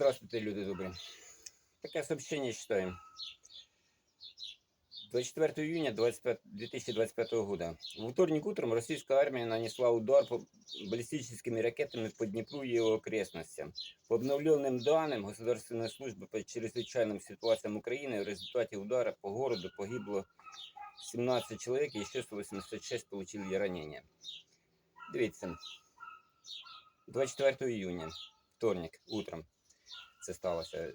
Здравствуйте, люди добрі. Таке сообщение читаем. 24 июня 25 2025 года. В вторник утром российская армия нанесла удар по баллистическими ракетами по Днепру и его окрестностям. По обновленным данным Государственной службы по чрезвычайным ситуациям Украины в результате удара по городу погибло 17 человек и еще 186 получили ранения. Дивіться. 24 июня, вторник, утром це сталося.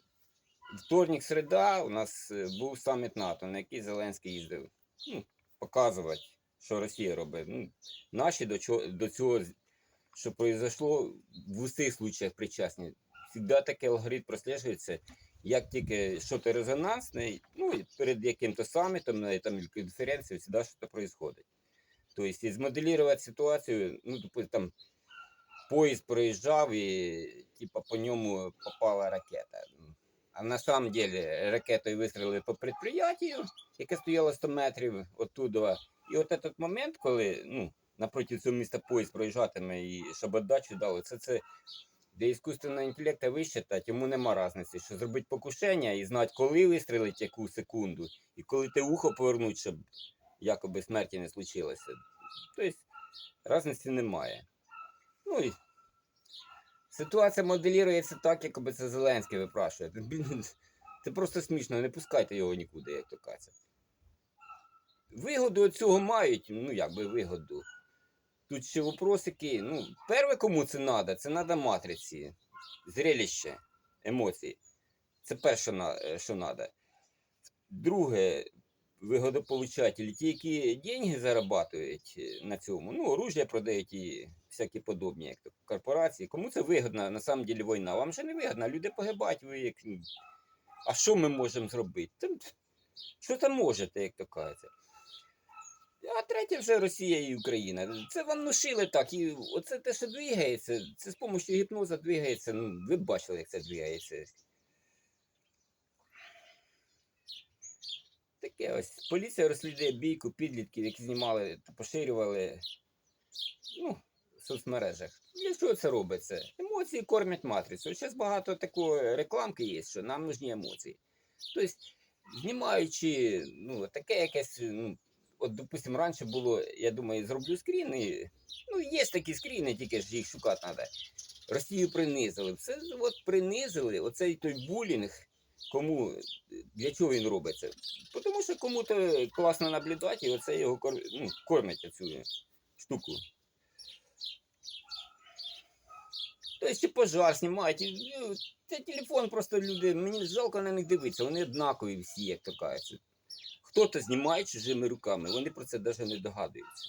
Вторник, середа, у нас е, був саміт НАТО, на який Зеленський їздив. Ну, показувати, що Росія робить. Ну, наші до, чого, до цього, що произошло, в усіх случаях причасні. Завжди такий алгоритм прослежується, як тільки щось резонансне, ну, і перед яким-то самітом, на там, конференцією, завжди щось відбувається. Тобто, і змоделювати ситуацію, ну, там, поїзд проїжджав і типа по ньому попала ракета. А на самом деле ракетою вистрілили по предприятию, яке стояло 100 метрів оттуда. І от этот момент, коли ну, напроти цього міста поїзд проїжджатиме і щоб отдачу дали, це це для іскусственного інтелекту вищитати, йому нема різниці, що зробити покушення і знати, коли вистрілить яку секунду, і коли ти ухо повернуть, щоб якоби смерті не случилося. Тобто різниці немає. Ну і ситуація моделюється так, як би це Зеленський випрашує. Це просто смішно, не пускайте його нікуди, як то кажеться. Вигоду цього мають, ну як би вигоду. Тут ще вопросики. Ну, перше, кому це треба, це треба матриці, зрелище, емоції. Це перше, е, що треба. Друге, вигодополучателі, ті, які деньги зарабатують е, на цьому, ну, оружие продають і всякі подобні, як то корпорації. Кому це вигідно, на самом деле війна? Вам же не вигідно, люди погибають, ви як. ну, А що ми можемо зробити? Там, що там можете, як то кажеться? А третє вже Росія і Україна. Це вам внушили так. І оце те, що двигається, це з допомогою гіпнозу двигається. Ну, ви бачили, як це двигається. Таке ось. Поліція розслідує бійку підлітків, які знімали та поширювали ну, в соцмережах. Для чого це робиться? Емоції кормять матрицю. Зараз багато такої рекламки є, що нам нужні емоції. Тобто, знімаючи ну, таке якесь, ну, от, допустимо, раніше було, я думаю, зроблю скрін, і, ну, є такі скріни, тільки ж їх шукати треба. Росію принизили. Це от принизили, оцей той булінг, кому, для чого він робиться? Тому що кому-то класно наблюдати, і оце його ну, кормять цю штуку. Тобто пожар знімають. ну, Це телефон просто люди, мені жалко на них дивитися, вони однакові всі, як то кажуть. Хто-то знімає чужими руками, вони про це навіть не догадуються.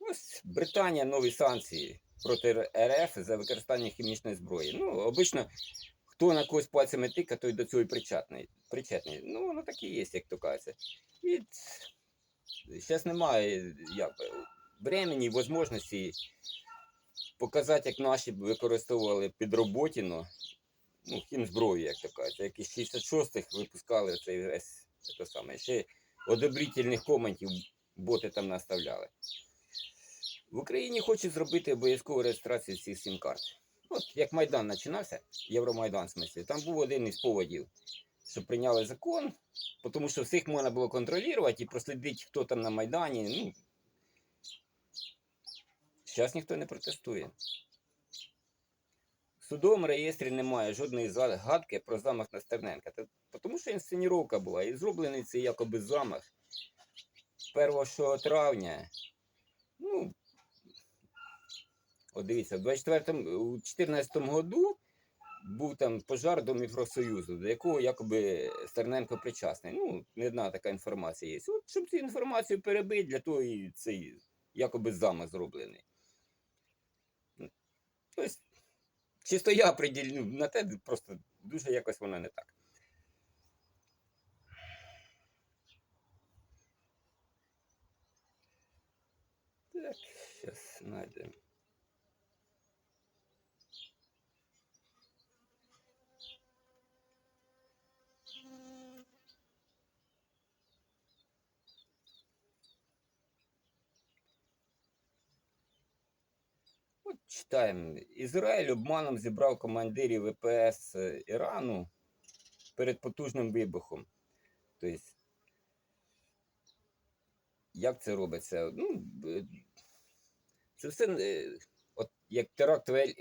Ось Британія нові санкції проти РФ за використання хімічної зброї. Ну, обично, хто на когось пальцями тика, той до цього і причетний. причетний. Ну, воно так і є, як то кажеться. І зараз немає як, времени, можливості показати, як наші використовували підроботіну, ну, хімзброю, як то кажуть, як із 66-х випускали цей весь це саме. Ще одобрительних коментів боти там наставляли. В Україні хочуть зробити обов'язкову реєстрацію всіх сім-карт. От як Майдан починався, Євромайдан в смислі, там був один із поводів, що прийняли закон, тому що всіх можна було контролювати і прослідити, хто там на Майдані. Ну, Зараз ніхто не протестує. В судовому реєстрі немає жодної згадки про замах на Стерненка. Тому що інсценіровка була і зроблений цей якоби замах 1 травня. Ну, от дивіться, в 24 у 14 году був там пожар до Міфросоюзу, до якого якоби Стерненко причасний. Ну, не одна така інформація є. От, щоб цю інформацію перебити, для того і цей якоби замах зроблений. Тобто, чисто я приділю на те, просто дуже якось воно не так. Так, зараз знайдемо. От читаємо. Ізраїль обманом зібрав командирів ВПС е, Ірану перед потужним вибухом. Тобто, як це робиться? Ну, е, це все е, от як теракт Ель-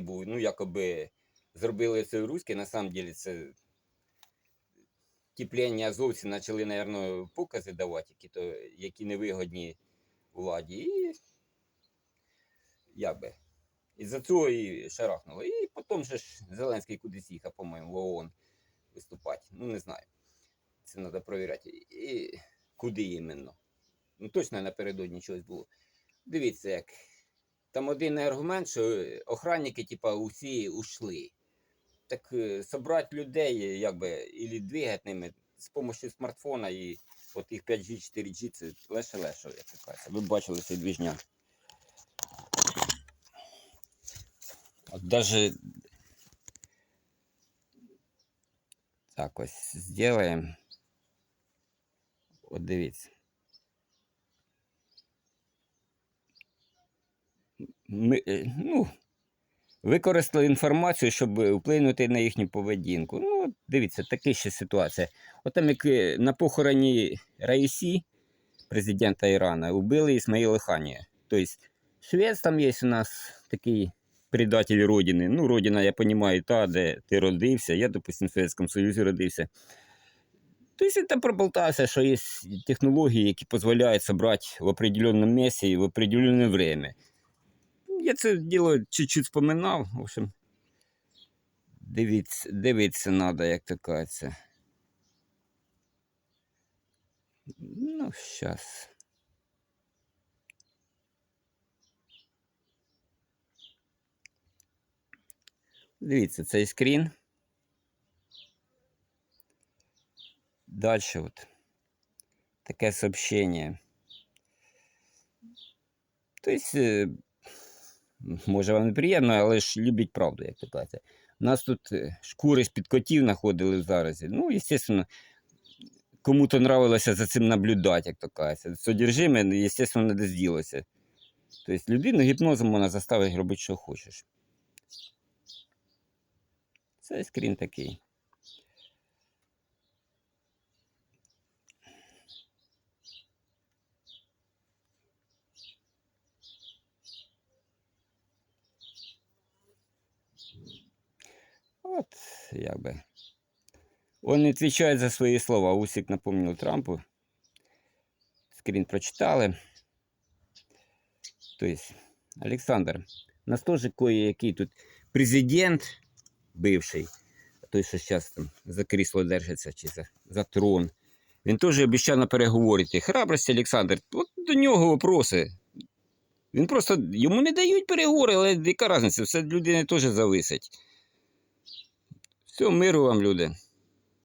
був, ну, якоби зробили це руські, на самом це тіплення Азовці почали, мабуть, покази давати, які, то, які невигодні владі. І як би. І за цього і шарахнуло. І потім ж Зеленський кудись їхав, по-моєму, в ООН виступати. Ну, не знаю. Це треба перевіряти. І куди іменно. Ну, точно напередодні щось було. Дивіться, як. Там один аргумент, що охранники, типа, усі ушли. Так е, собрати людей, якби, і двигати ними з допомогою смартфона і от їх 5G, 4G, це леше-леше, як кажеться. Ви бачили цей двіжняк. Даже так ось зробимо. От дивіться. Ми, е, ну, використали інформацію, щоб вплинути на їхню поведінку. Ну, дивіться, така ще ситуація. От там як е, на похороні Раїсі, президента Ірана, убили Ісмаїла Ханія. Тобто, швець там є у нас такий предатель Родини. Ну, Родина, я розумію, та, де ти родився. Я, допустим, в Совєтському Союзі родився. Тобто, там проболтався, що є технології, які дозволяють зібрати в определеному місці і в определенне время. Я це діло чуть-чуть споминав. В общем, дивіться, дивитися треба, як то кажеться. Ну, зараз. Дивіться, цей скрін. Далі от таке сообщення. Тобто, е, може вам неприємно, але ж любіть правду, як то кажеться. У нас тут е, шкури з-під котів знаходили в заразі. Ну, звісно, кому-то нравилося за цим наблюдати, як то кажеться. Содержиме, звісно, не десь. Тобто людину гіпнозом можна заставити робити, що хочеш. Це скрін такий. От, якби. Он не відповідає за свої слова. Усік напомнив Трампу. Скрін прочитали. Тобто, Олександр, нас теж кое-який тут президент бивший, той, що зараз там за крісло держиться чи за, за трон. Він теж обіцяв на переговорити. Храбрості, Олександр, от до нього вопроси. Він просто йому не дають переговори, але яка різниця, все людини теж зависить. Все, миру вам, люди.